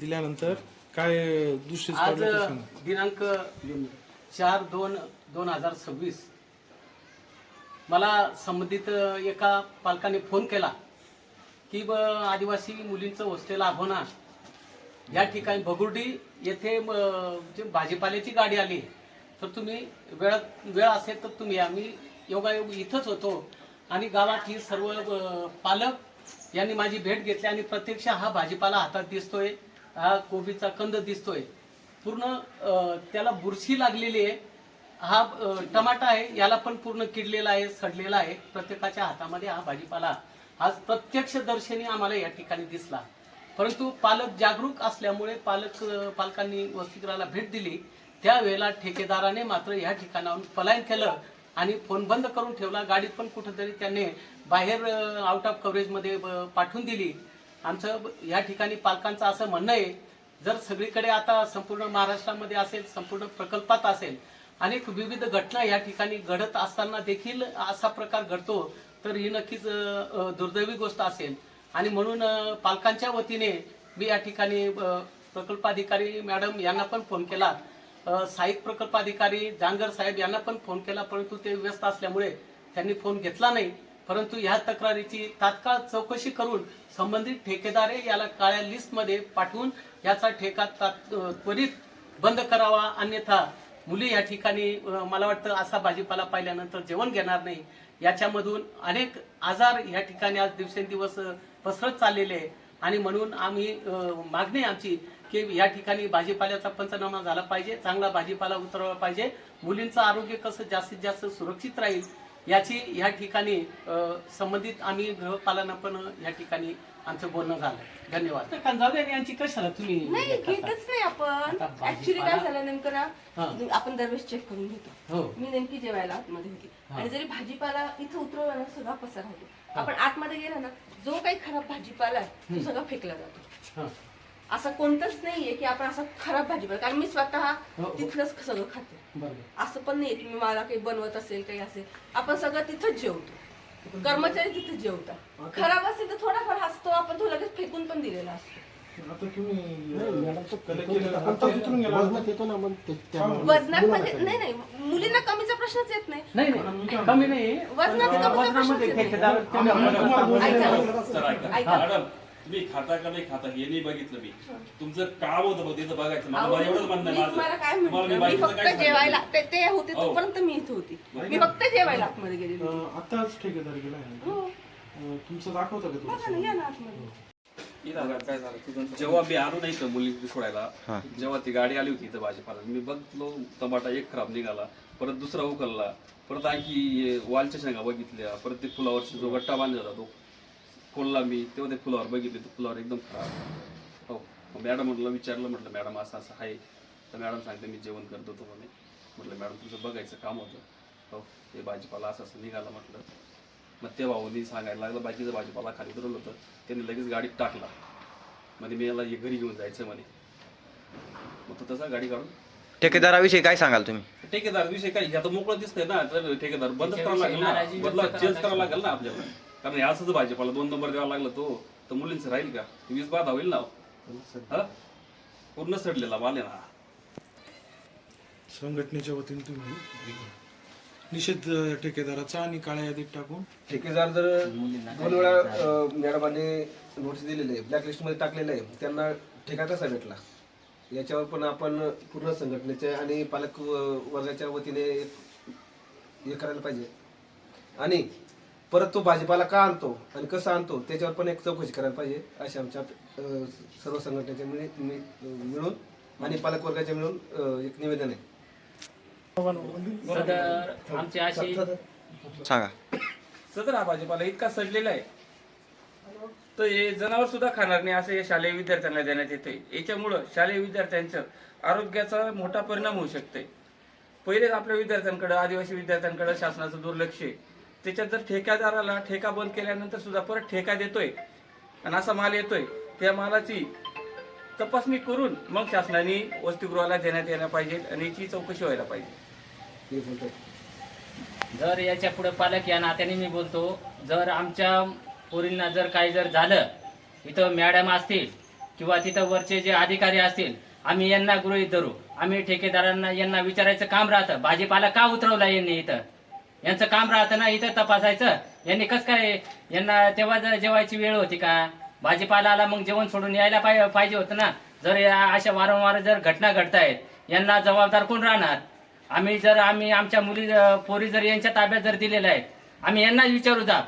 दिल्यानंतर काय दुसरी आज दिनांक चार दोन दोन हजार सव्वीस. मला संबंधित एका पालकाने फोन केला की ब आदिवासी मुलींचं हॉस्टेल आभोना. या ठिकाणी भगुर्डी येथे म, जे भाजीपाल्याची गाडी आली. तर तुम्ही वेळ वेळ असेल तर तुम्ही आम्ही योगायोग इथंच होतो आणि गावात ही सर्व अ, पालक यांनी माझी भेट घेतली आणि प्रत्यक्ष हा भाजीपाला हातात दिसतोय. हा कोबीचा कंद दिसतोय. पूर्ण त्याला बुरशी लागलेली आहे. हा टमाटा आहे याला पण पूर्ण किडलेला आहे सडलेला आहे. प्रत्येकाच्या हातामध्ये हा भाजीपाला आज प्रत्यक्ष दर्शनी आम्हाला या ठिकाणी दिसला. परंतु पालक जागरूक असल्यामुळे पालक पालकांनी वसतिगृहाला भेट दिली. त्यावेळेला ठेकेदाराने मात्र या ठिकाणाहून पलायन केलं आणि फोन बंद करून ठेवला. गाडीत पण कुठंतरी त्यांनी बाहेर आउट ऑफ कव्हरेजमध्ये ब- पाठवून दिली. आमचं या ठिकाणी पालकांचं असं म्हणणं आहे जर सगळीकडे आता संपूर्ण महाराष्ट्रामध्ये असेल संपूर्ण प्रकल्पात असेल अनेक विविध घटना या ठिकाणी घडत असताना देखील असा प्रकार घडतो तर ही नक्कीच दुर्दैवी गोष्ट असेल. आणि म्हणून पालकांच्या वतीने मी या ठिकाणी प्रकल्पाधिकारी मॅडम यांना पण फोन केला. साहित्य प्रकल्पाधिकारी जांगर साहेब यांना पण फोन केला परंतु ते व्यस्त असल्यामुळे त्यांनी फोन घेतला नाही. परंतु ह्या तक्रारीची तात्काळ चौकशी करून संबंधित ठेकेदारे याला काळ्या लिस्टमध्ये पाठवून याचा ठेका त्वरित बंद करावा. अन्यथा मुली या ठिकाणी मला वाटतं असा भाजीपाला पाहिल्यानंतर जेवण घेणार नाही. याच्यामधून अनेक आजार या ठिकाणी आज दिवसेंदिवस पसरत चाललेले आहे. आणि म्हणून आम्ही मागणी आमची की या ठिकाणी भाजीपाल्याचा पंचनामा झाला पाहिजे. चांगला भाजीपाला उतरवला पाहिजे. मुलींचं आरोग्य कसं जास्तीत जास्त सुरक्षित राहील याची या ठिकाणी संबंधित आम्ही गृहपालन पण या ठिकाणी आमचं बोलणं झालं. धन्यवाद. जाऊ द्या यांची कशाला तुम्ही नाही घेतच नाही आपण. आता ऍक्च्युली काय झालं नेमकं. ना आपण दरवेळेस चेक करून घेतो. हो. मी नेमकी जेवायला आतमध्ये होती. आणि जरी भाजीपाला इथं उतरवला ना सगळा पसार होतो. आपण आतमध्ये गेला ना जो काही खराब भाजीपाला आहे तो सगळा फेकला जातो. हं. असं कोणतंच नाहीये की आपण असं खराब भाजीपाला कारण मी स्वतः हो, हो. तिथलंच सगळं खाते बरोबर असं पण नाही की मी मला काही बनवत असेल काही असेल आपण सगळं तिथंच जेवतो कर्मचारी तिथे जेवतात खराब असेल तर थोडाफार हसतो आपण तो लगेच फेकून पण दिलेला असतो आता तुम्ही कलेक्ट केलेलं आता उतरून गेला वजनात म्हणजे नाही नाही मुलींना कमीचा प्रश्नच येत नाही नाही नाही कमी नाही वजनाचं वजनामध्ये प्रश्नच तेवढे ऐका. मॅडम तुम्ही खाता का नाही खाता हे नाही बघितलं मी. तुमचं काम होतं बघ तिथं बघायचं. मला मला एवढंच म्हणणं मी आहे तुम्हाला काय माझं तुम्हाला मी म्हटलं मी बाकीचं फक्त काय जेवायला ते ते होते हो. तोपर्यंत मी इथे होती. मी फक्त जेवायला आतमध्ये गेलेली होती. अं, आताच ठेकेदार गेला आहे. हो. अं, तुमचं दाखवतं का बघा ना तुम्ही? या ना आतमध्ये. काय झालं? जेव्हा मी आलो नाही इथं मुली सोडायला जेव्हा ती गाडी आली होती इथं भाजीपाला मी बघलो टमाटा एक खराब निघाला परत दुसरा उकलला परत आणखी हे वालच्या शेंगा बघितल्या परत ते फुलावरचा जो गट्टा बांधला होता तो खोलला मी तेव्हा ते फुलावर बघितले ते फुलावर एकदम खराब. हो मग मॅडम म्हटलं विचारलं म्हटलं मॅडम असं असं आहे. तर मॅडम सांगते मी जेवण करत होतो म्हणे. म्हटलं मॅडम तुझं बघायचं काम होतं. हो ते भाजीपाला असं असं निघाला म्हटलं. मग ते भाऊनी सांगायला लागलं बाकीचं भाजीपाला खाली उतरवलं होतं. त्यांनी लगेच गाडीत टाकला. म्हणजे मी याला हे घरी घेऊन जायचं म्हणे. मग तो तसा गाडी काढून ठेकेदाराविषयी काय सांगाल तुम्ही? ठेकेदार विषय काय आता मोकळं दिसतंय ना तर ठेकेदार बंदच करावं लागेल ना. बदला चेंज करावं लागेल ना आपल्याला. कारण असंच भाजीपाला दोन नंबर द्यावा लागला तो. तर मुलींचं राहील का? वीस बाधा होईल ना हा? पूर्ण सडलेला माल आहे ना. संघटनेच्या वतीने तुम्ही निषेध ठेकेदाराचा आणि काळ्या यादीत टाकून ठेकेदार जर दोन वेळा अ, मॅडमांनी नोटीस दिलेली आहे ब्लॅकमध्ये टाकलेलं आहे त्यांना ठेका कसा भेटला? याच्यावर पण आपण पूर्ण संघटनेच्या आणि पालक व- वर्गाच्या वतीने हे करायला पाहिजे. आणि परत तो भाजीपाला का आणतो आणि कसा आणतो त्याच्यावर पण एक चौकशी करायला पाहिजे अशी आमच्या अ, सर्व संघटनेच्या मिळी- मिळी- मिळून आणि पालक वर्गाच्या मिळून अ, एक निवेदन आहे. सदर आमचे असे सांगा. सदर हा भाजीपाला इतका सडलेला आहे. तर हे जनावर सुद्धा खाणार नाही असं या शालेय विद्यार्थ्यांना देण्यात येते याच्यामुळं शालेय विद्यार्थ्यांच्या आरोग्याचा मोठा परिणाम होऊ शकते पहिलेच आपल्या विद्यार्थ्यांकडे आदिवासी विद्यार्थ्यांकडे शासनाचं दुर्लक्ष आहे. त्याच्यात जर ठेकेदाराला ठेका बंद केल्यानंतर सुद्धा परत ठेका देतोय. आणि असा माल येतोय. त्या मालाची तपासणी करून मग शासनाने वसतिगृहाला देण्यात यायला पाहिजे आणि याची चौकशी व्हायला पाहिजे. हे बोलतो जर याच्यापुढे पालक या नात्याने मी बोलतो जर आमच्या पोरींना जर काही जर झालं इथं मॅडम असतील किंवा तिथं वरचे जे अधिकारी असतील आम्ही यांना गृहीत धरू. आम्ही ठेकेदारांना यांना विचारायचं काम राहतं. भाजीपाला का उतरवला यांनी इथं? यांचं काम राहतं ना इथं तपासायचं. यांनी कसं काय यांना तेव्हा जर जेवायची वेळ होती का? भाजीपाला आला मग जेवण सोडून यायला पाहिजे पाहिजे होतं ना. जर या अशा वारंवार जर घटना घडतायत यांना जबाबदार कोण राहणार? आम्ही जर आम्ही आमच्या मुली पोरी जर यांच्या ताब्यात जर दिलेल्या आहेत आम्ही यांना विचारू जा.